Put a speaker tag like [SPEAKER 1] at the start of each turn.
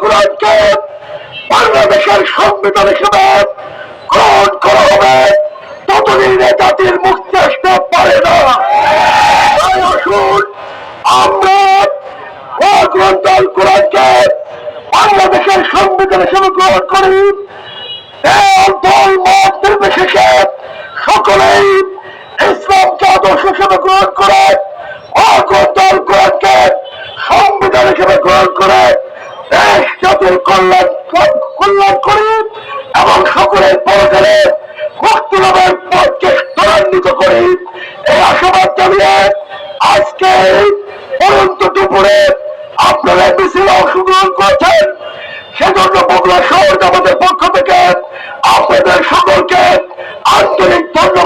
[SPEAKER 1] কোরআনকে, বাংলাদেশের সংবিধান হিসেবে গ্রহণ করা হবে। ততদিন এ জাতির মুক্তি আসতে পারে না আসুন আমরা কোরআনকে বাংলাদেশের সংবিধান হিসেবে গ্রহণ করি। দল মত নির্বিশেষে সকলেই গ্রহণ করে দেশ জাতির কল্যাণ কল্যাণ করি এবং সকলের পরকালে মুক্তি লাভের পথকে ত্বরান্বিত করি এই আশাবাদ জানিয়ে আজকে পরন্ত দুপুরে আপনারা মিছিলে অংশগ্রহণ করেছেন। সেজন্য বগুড়া শহর আমাদের পক্ষ থেকে আপনাদের সকলকে আন্তরিক ধন্যবাদ।